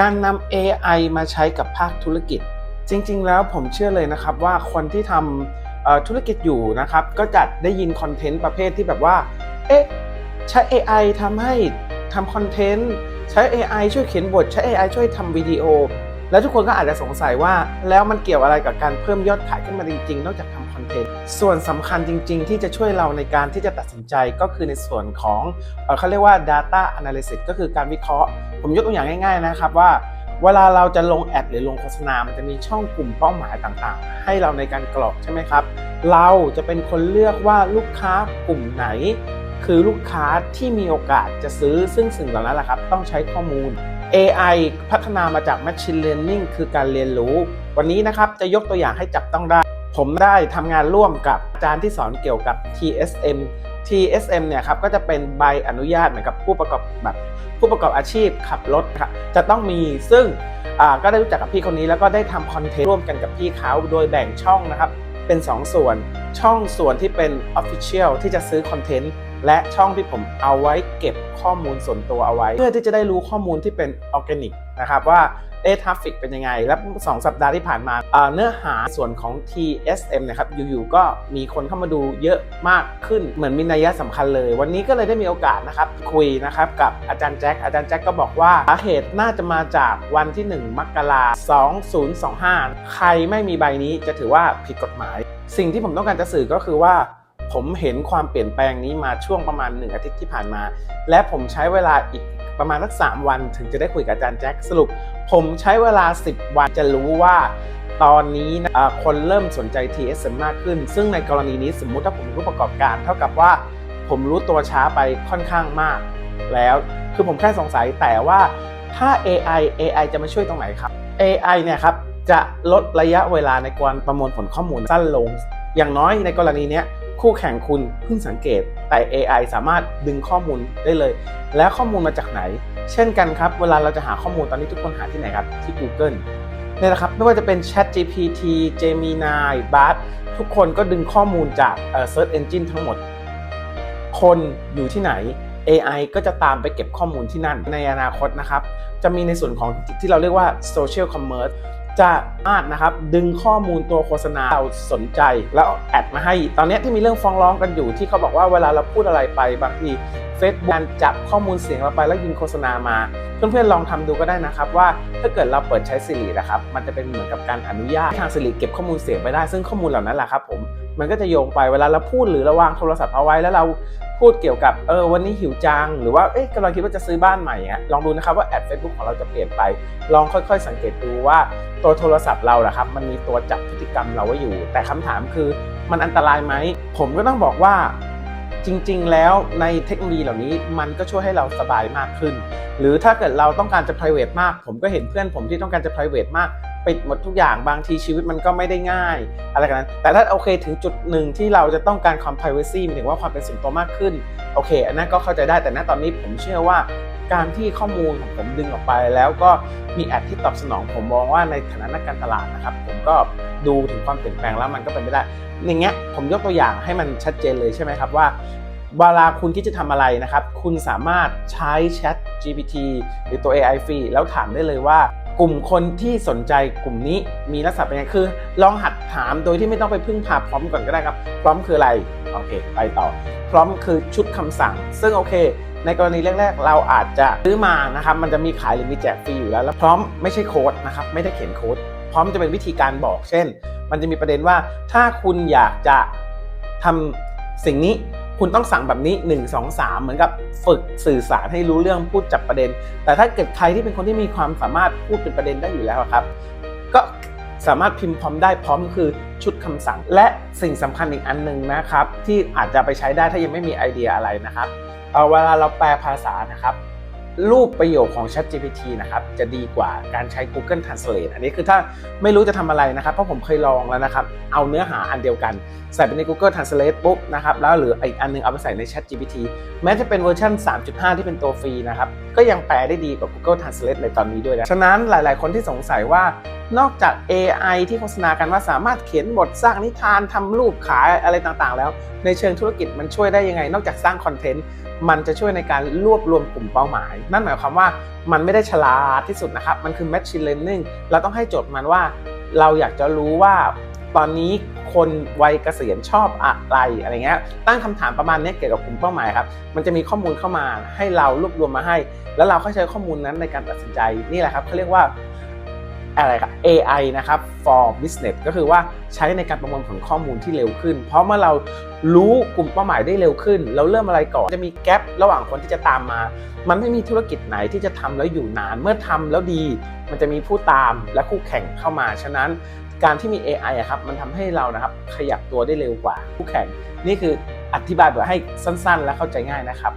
การนำ AI มาใช้กับภาคธุรกิจ จริง ๆ แล้วผมเชื่อเลยนะครับว่าคนที่ทำธุรกิจอยู่นะครับ ก็จะได้ยินคอนเทนต์ประเภทที่แบบว่า เอ๊ะ ใช้ AI ทำให้ทำคอนเทนต์ ใช้ AI ช่วยเขียนบท ใช้ AI ช่วยทำวิดีโอ แล้วทุกคนก็อาจจะสงสัยว่าแล้วมันเกี่ยวอะไรกับการเพิ่มยอดขายขึ้นมาจริงๆ นอกจากทำคอนเทนต์ ส่วนสำคัญจริง ๆ ที่จะช่วยเราในการที่จะตัดสินใจก็คือในส่วนของเอ่อเขาเรียกว่า data analysis ก็คือการวิเคราะห์ ผมยกตัวอย่างง่าย ๆ นะครับว่าเวลาเราจะลงแอดหรือลงโฆษณา มันจะมีช่องกลุ่มเป้าหมายต่างๆ ให้เราในการกรอกใช่ไหมครับ เราจะเป็นคนเลือกว่าลูกค้ากลุ่มไหน คือลูกค้าที่มีโอกาสจะซื้อซึ่งสิ่งเหล่านั้นแหละครับ ต้องใช้ข้อมูล AI พัฒนามาจาก Machine Learning คือการเรียนรู้ วันนี้นะครับจะยกตัวอย่างให้จับต้องได้ ผมได้ทำงานร่วมกับอาจารย์ที่สอนเกี่ยวกับ TSM TSM เนี่ยครับก็จะเป็นใบอนุญาตเหมือนกับผู้ประกอบแบบผู้ประกอบอาชีพขับรถครับจะต้องมีซึ่งก็ได้รู้จักกับพี่คนนี้แล้วก็ได้ทำคอนเทนต์ร่วมกันกับพี่เขาโดยแบ่งช่องนะครับเป็น 2 ส่วนช่องส่วนที่เป็น Official ที่จะซื้อคอนเทนต์ และช่องที่ผมเอาไว้เก็บข้อมูลส่วนตัวเอาไว้ เพื่อที่จะได้รู้ข้อมูลที่เป็นออร์แกนิกนะครับว่าเอทราฟฟิกเป็นยังไง และ 2 สัปดาห์ที่ผ่านมาเอ่อเนื้อหาส่วนของ TSM นะครับอยู่ๆก็มีคนเข้ามาดูเยอะมากขึ้น เหมือนมีนัยสำคัญเลย วันนี้ก็เลยได้มีโอกาสนะครับคุยนะครับกับอาจารย์แจ็คอาจารย์แจ็คก็บอกว่าสาเหตุน่าจะมาจากวันที่ 1 มกราคม2025 ใครไม่มีใบนี้จะถือว่าผิดกฎหมาย สิ่งที่ผมต้องการจะสื่อก็คือว่า ผมเห็นความเปลี่ยนแปลงนี้มาช่วงประมาณ1อาทิตย์ที่ผ่านมา และผมใช้เวลาอีกประมาณสัก3วัน ถึงจะได้คุยกับอาจารย์แจ็คสรุป ผมใช้เวลา 10 วันจะรู้ว่าตอนนี้นะคนเริ่มสนใจ TSM มากขึ้น ซึ่งในกรณีนี้สมมุติถ้าผมเป็นผู้ประกอบการ เท่ากับว่าผมรู้ตัวช้าไปค่อนข้างมาก แล้วคือผมแค่สงสัยแต่ว่าถ้า AI AI จะมาช่วยตรงไหนครับ AI เนี่ยครับจะลดระยะเวลาในการประมวลผลข้อมูลสั้นลง อย่างน้อยในกรณีเนี้ย คู่แข่งคุณเพิ่งสังเกต แต่ AI สามารถดึงข้อมูลได้เลย แล้วข้อมูลมาจากไหน เช่นกันครับ เวลาเราจะหาข้อมูลตอนนี้ทุกคนหาที่ไหนครับ ที่ Google เนี่ยนะครับไม่ว่าจะเป็น Chat GPT Gemini Bard ทุกคนก็ดึงข้อมูลจากเอ่อ Search Engine ทั้งหมด คนอยู่ที่ไหน AI ก็จะตามไปเก็บข้อมูลที่นั่นในอนาคตนะครับ จะมีในส่วนของที่เราเรียกว่า Social Commerce จะสามารถนะครับดึงข้อมูลตัวโฆษณาเราสนใจ แล้วแอดมาให้ ตอนนี้ที่มีเรื่องฟ้องร้องกันอยู่ที่เขาบอกว่าเวลาเราพูดอะไรไปบางทีเฟซบุ๊กจับข้อมูลเสียงเราไปแล้วยิงโฆษณามา เพื่อนๆลองทำดูก็ได้นะครับ ว่าถ้าเกิดเราเปิดใช้สิรินะครับมันจะเป็นเหมือนกับการอนุญาตทางสิริเก็บข้อมูลเสียงไปได้ ซึ่งข้อมูลเหล่านั้นแหละครับผม มันก็จะโยงไปเวลาเราพูดหรือเราวางโทรศัพท์เอาไว้แล้วเราพูดเกี่ยวกับเออวันนี้หิวจัง หรือว่าเอ๊ะกำลังคิดว่าจะซื้อบ้านใหม่อะลองดูนะครับว่าแอด Facebook ของเราจะเปลี่ยนไป ลองค่อย ๆ สังเกตดูว่าตัวโทรศัพท์เราแหละครับมันมีตัวจับพฤติกรรมเราไว้อยู่ แต่คำถามคือมันอันตรายไหมผมก็ต้องบอกว่าจริง ๆ แล้วในเทคโนโลยีเหล่านี้มันก็ช่วยให้เราสบายมากขึ้น หรือถ้าเกิดเราต้องการจะ private มาก ผมก็เห็นเพื่อนผมที่ต้องการจะ private มาก ปิดหมดทุกอย่างบางทีชีวิตมันก็ไม่ได้ง่าย อะไรกันนั้น แต่ถ้าโอเคถึงจุดหนึ่งที่เราจะต้องการความ privacy หมายถึงว่าความเป็นส่วนตัวมากขึ้น โอเค อันนั้นก็เข้าใจได้แต่ณตอนนี้ผมเชื่อว่าการที่ข้อมูลของผมดึงออกไป แล้วก็มีแอดที่ตอบสนอง ผมมองว่าในฐานะนักการตลาดนะครับ ผมก็ดูถึงความเปลี่ยนแปลงแล้วมันก็เป็นไปได้อย่างเงี้ยผมยกตัวอย่างให้มันชัดเจนเลยใช่ไหมครับว่าเวลาคุณที่จะทำอะไรนะครับ คุณสามารถใช้ Chat GPT หรือตัว AI ฟรีแล้วถามได้เลยว่า กลุ่มคนที่สนใจกลุ่มนี้มีลักษณะเป็นไงคือ ลองหัดถามโดยที่ไม่ต้องไปพึ่งพาพร้อมก่อนก็ได้ครับ พร้อมคืออะไรโอเคไปต่อ พร้อมคือชุดคำสั่ง ซึ่งโอเค ในกรณีแรก ๆ เราอาจจะซื้อมานะครับมันจะมีขายหรือมีแจกฟรีอยู่แล้วแล้วพร้อมไม่ใช่โค้ดนะครับไม่ได้เขียนโค้ดพร้อมจะเป็นวิธีการบอก เช่น มันจะมีประเด็นว่าถ้าคุณอยากจะทำสิ่งนี้ คุณต้องสั่งแบบนี้ 1 2 3 เหมือนกับฝึกสื่อสารให้รู้เรื่องพูดจับประเด็น แต่ถ้าเกิดใครที่เป็นคนที่มีความสามารถพูดเป็นประเด็นได้อยู่แล้วครับ ก็สามารถพิมพ์พร้อมได้พร้อมคือชุดคำสั่ง และสิ่งสำคัญอีกอันหนึ่งนะครับ ที่อาจจะไปใช้ได้ถ้ายังไม่มีไอเดียอะไรนะครับเอาเวลาเราแปลภาษานะครับ รูปประโยคของ ChatGPT นะครับจะดีกว่าการใช้ Google Translate อันนี้คือถ้าไม่รู้จะทำอะไรนะครับ เพราะผมเคยลองแล้วนะครับ เอาเนื้อหาอันเดียวกัน ใส่ไปใน Google Translate ปุ๊บนะครับ แล้วหรืออีกอันหนึงเอาไปใส่ใน ChatGPT แม้จะเป็นเวอร์ชัน3.5 ที่เป็นตัวฟรีนะครับ ก็ยังแปลได้ดีกว่า Google Translate ในตอนนี้ด้วยนะฉะนั้นหลาย ๆ คนที่สงสัยว่า นอกจาก AI ที่โฆษณากันว่าสามารถเขียนบทสร้างนิทานทำรูปขายอะไรต่างๆ แล้ว ในเชิงธุรกิจมันช่วยได้ยังไง นอกจากสร้างคอนเทนต์มันจะช่วยในการรวบรวมกลุ่มเป้าหมาย นั่นหมายความว่ามันไม่ได้ฉลาดที่สุดนะครับ มันคือ machine learning เราต้องให้โจทย์มันว่าเราอยากจะรู้ว่าตอนนี้คนวัยเกษียณชอบอะไรอะไรเงี้ยตั้งคำถามประมาณนี้เกี่ยวกับกลุ่มเป้าหมายครับ มันจะมีข้อมูลเข้ามาให้เรารวบรวมมาให้ แล้วเราก็ใช้ข้อมูลนั้นในการตัดสินใจนี่แหละครับเขาเรียกว่า อะไรครับ AI นะครับ for business ก็คือว่าใช้ในการประมวลผลข้อมูลที่เร็วขึ้น เพราะเมื่อเรารู้กลุ่มเป้าหมายได้เร็วขึ้น เราเริ่มอะไรก่อน จะมีแกลบระหว่างคนที่จะตามมา มันไม่มีธุรกิจไหนที่จะทำแล้วอยู่นาน เมื่อทำแล้วดี มันจะมีผู้ตามและคู่แข่งเข้ามา ฉะนั้นการที่มี AI อะครับมันทำให้เรานะครับขยับตัวได้เร็วกว่าคู่แข่ง นี่คืออธิบายแบบให้สั้น ๆ และเข้าใจง่ายนะครับ